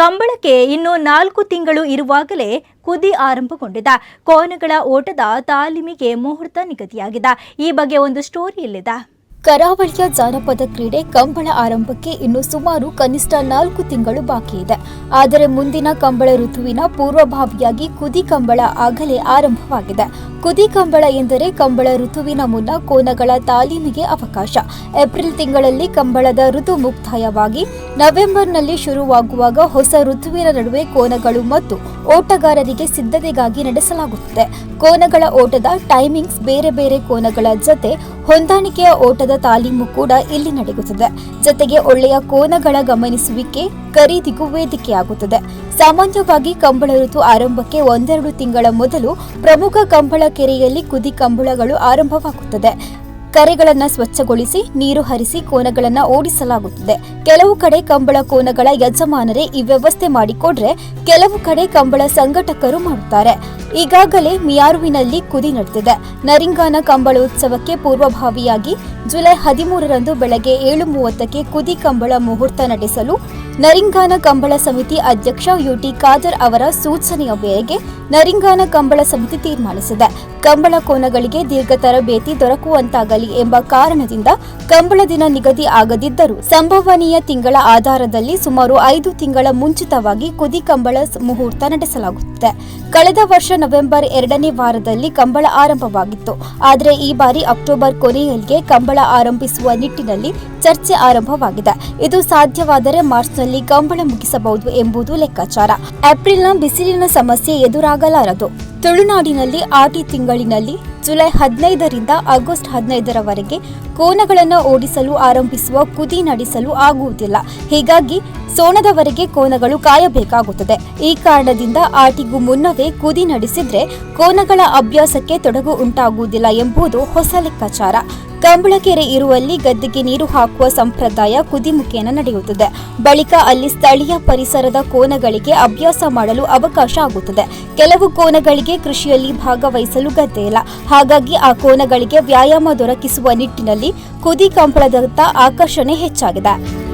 ಕಂಬಳಕ್ಕೆ ಇನ್ನು ನಾಲ್ಕು ತಿಂಗಳು ಇರುವಾಗಲೇ ಕುದಿ ಆರಂಭಗೊಂಡಿದ್ದ ಕೋನಗಳ ಓಟದ ತಾಲೀಮಿಗೆ ಮುಹೂರ್ತ ನಿಗದಿಯಾಗಿದೆ. ಈ ಬಗ್ಗೆ ಒಂದು ಸ್ಟೋರಿ ಇಲ್ಲಿದೆ ಕರಾವಳಿಯ ಜಾನಪದ ಕ್ರೀಡೆ ಕಂಬಳ ಆರಂಭಕ್ಕೆ ಇನ್ನು ಸುಮಾರು ಕನಿಷ್ಠ ನಾಲ್ಕು ತಿಂಗಳು ಬಾಕಿ ಇದೆ. ಆದರೆ ಮುಂದಿನ ಕಂಬಳ ಋತುವಿನ ಪೂರ್ವಭಾವಿಯಾಗಿ ಕುದಿ ಕಂಬಳ ಆಗಲೇ ಆರಂಭವಾಗಿದೆ. ಕುದಿ ಕಂಬಳ ಎಂದರೆ ಕಂಬಳ ಋತುವಿನ ಮುನ್ನ ಕೋನಗಳ ತಾಲೀಮಿಗೆ ಅವಕಾಶ. ಏಪ್ರಿಲ್ ತಿಂಗಳಲ್ಲಿ ಕಂಬಳದ ಋತು ಮುಕ್ತಾಯವಾಗಿ ನವೆಂಬರ್ನಲ್ಲಿ ಶುರುವಾಗುವಾಗ ಹೊಸ ಋತುವಿನ ನಡುವೆ ಕೋನಗಳು ಮತ್ತು ಓಟಗಾರರಿಗೆ ಸಿದ್ಧತೆಗಾಗಿ ನಡೆಸಲಾಗುತ್ತದೆ. ಕೋನಗಳ ಓಟದ ಟೈಮಿಂಗ್ಸ್ ಬೇರೆ ಬೇರೆ ಕೋನಗಳ ಜತೆ ಹೊಂದಾಣಿಕೆಯ ಓಟದ ತಾಲೀಮು ಕೂಡ ಇಲ್ಲಿ ನಡೆಯುತ್ತದೆ. ಜೊತೆಗೆ ಒಳ್ಳೆಯ ಕೋನಗಳ ಗಮನಿಸುವಿಕೆ ಖರೀದಿಗೂ ವೇದಿಕೆಯಾಗುತ್ತದೆ. ಸಾಮಾನ್ಯವಾಗಿ ಕಂಬಳ ಋತು ಆರಂಭಕ್ಕೆ ಒಂದೆರಡು ತಿಂಗಳ ಮೊದಲು ಪ್ರಮುಖ ಕಂಬಳ ಕೆರೆಯಲ್ಲಿ ಕುದಿ ಕಂಬಳಗಳು ಆರಂಭವಾಗುತ್ತದೆ. ಕರೆಗಳನ್ನು ಸ್ವಚ್ಛಗೊಳಿಸಿ, ನೀರು ಹರಿಸಿ ಕೋನಗಳನ್ನು ಓಡಿಸಲಾಗುತ್ತದೆ. ಕೆಲವು ಕಡೆ ಕಂಬಳ ಕೋನಗಳ ಯಜಮಾನರೇ ಈ ವ್ಯವಸ್ಥೆ ಮಾಡಿಕೊಡ್ರೆ ಕೆಲವು ಕಡೆ ಕಂಬಳ ಸಂಘಟಕರು ಮಾಡುತ್ತಾರೆ. ಈಗಾಗಲೇ ಮಿಯಾರುವಿನಲ್ಲಿ ಕುದಿ ನಡೆದಿದೆ. ನರಿಂಗಾನ ಕಂಬಳ ಉತ್ಸವಕ್ಕೆ ಪೂರ್ವಭಾವಿಯಾಗಿ ಜುಲೈ ಹದಿಮೂರರಂದು ಬೆಳಗ್ಗೆ ಏಳು ಮೂವತ್ತಕ್ಕೆ ಕುದಿ ಕಂಬಳ ಮುಹೂರ್ತ ನಡೆಸಲು ನರಿಂಗಾನ ಕಂಬಳ ಸಮಿತಿ ಅಧ್ಯಕ್ಷ ಯುಟಿ ಖಾದರ್ ಅವರ ಸೂಚನೆಯ ಮೇರೆಗೆ ನರಿಂಗಾನ ಕಂಬಳ ಸಮಿತಿ ತೀರ್ಮಾನಿಸಿದೆ. ಕಂಬಳ ಕೋನಗಳಿಗೆ ದೀರ್ಘ ತರಬೇತಿ ದೊರಕುವಂತಾಗಲಿ ಎಂಬ ಕಾರಣದಿಂದ ಕಂಬಳ ದಿನ ನಿಗದಿ ಆಗದಿದ್ದರೂ ಸಂಭವನೀಯ ತಿಂಗಳ ಆಧಾರದಲ್ಲಿ ಸುಮಾರು ಐದು ತಿಂಗಳ ಮುಂಚಿತವಾಗಿ ಕುದಿ ಕಂಬಳ ಮುಹೂರ್ತ ನಡೆಸಲಾಗುತ್ತಿದೆ. ಕಳೆದ ವರ್ಷ ನವೆಂಬರ್ ಎರಡನೇ ವಾರದಲ್ಲಿ ಕಂಬಳ ಆರಂಭವಾಗಿತ್ತು. ಆದರೆ ಈ ಬಾರಿ ಅಕ್ಟೋಬರ್ ಕೊನೆಯಲ್ಲಿಗೆ ಕಂಬಳ ಆರಂಭಿಸುವ ನಿಟ್ಟಿನಲ್ಲಿ ಚರ್ಚೆ ಆರಂಭವಾಗಿದೆ. ಇದು ಸಾಧ್ಯವಾದರೆ ಮಾರ್ಚ್ನಲ್ಲಿ ಕಂಬಳ ಮುಗಿಸಬಹುದು ಎಂಬುದು ಲೆಕ್ಕಾಚಾರ. ಏಪ್ರಿಲ್ನ ಬಿಸಿಲಿನ ಸಮಸ್ಯೆ ಎದುರಾಗಲಾರದು. ತುಳುನಾಡಿನಲ್ಲಿ ಆಟಿ ತಿಂಗಳಿನಲ್ಲಿ ಜುಲೈ ಹದಿನೈದರಿಂದ ಆಗಸ್ಟ್ ಹದಿನೈದರವರೆಗೆ ಕೋನಗಳನ್ನು ಓಡಿಸಲು ಆರಂಭಿಸುವ ಕುದಿ ನಡೆಸಲು ಆಗುವುದಿಲ್ಲ. ಹೀಗಾಗಿ ಸೋಣದವರೆಗೆ ಕೋನಗಳು ಕಾಯಬೇಕಾಗುತ್ತದೆ. ಈ ಕಾರಣದಿಂದ ಆಟಿಗೂ ಮುನ್ನವೇ ಕುದಿ ನಡೆಸಿದ್ರೆ ಕೋನಗಳ ಅಭ್ಯಾಸಕ್ಕೆ ತೊಡಗು ಉಂಟಾಗುವುದಿಲ್ಲ ಎಂಬುದು ಹೊಸ ಲೆಕ್ಕಾಚಾರ. ಕಂಬಳಕೆರೆ ಇರುವಲ್ಲಿ ಗದ್ದೆಗೆ ನೀರು ಹಾಕುವ ಸಂಪ್ರದಾಯ ಕುದಿಮುಖೇನ ನಡೆಯುತ್ತದೆ. ಬಳಿಕ ಅಲ್ಲಿ ಸ್ಥಳೀಯ ಪರಿಸರದ ಕೋನಗಳಿಗೆ ಅಭ್ಯಾಸ ಮಾಡಲು ಅವಕಾಶ ಆಗುತ್ತದೆ. ಕೆಲವು ಕೋನಗಳಿಗೆ ಕೃಷಿಯಲ್ಲಿ ಭಾಗವಹಿಸಲು ಗದ್ದೆ ಇಲ್ಲ. ಹಾಗಾಗಿ ಆ ಕೋನಗಳಿಗೆ ವ್ಯಾಯಾಮ ದೊರಕಿಸುವ ನಿಟ್ಟಿನಲ್ಲಿ ಕುದಿ ಕಂಬಳದತ್ತ ಆಕರ್ಷಣೆ ಹೆಚ್ಚಾಗಿದೆ.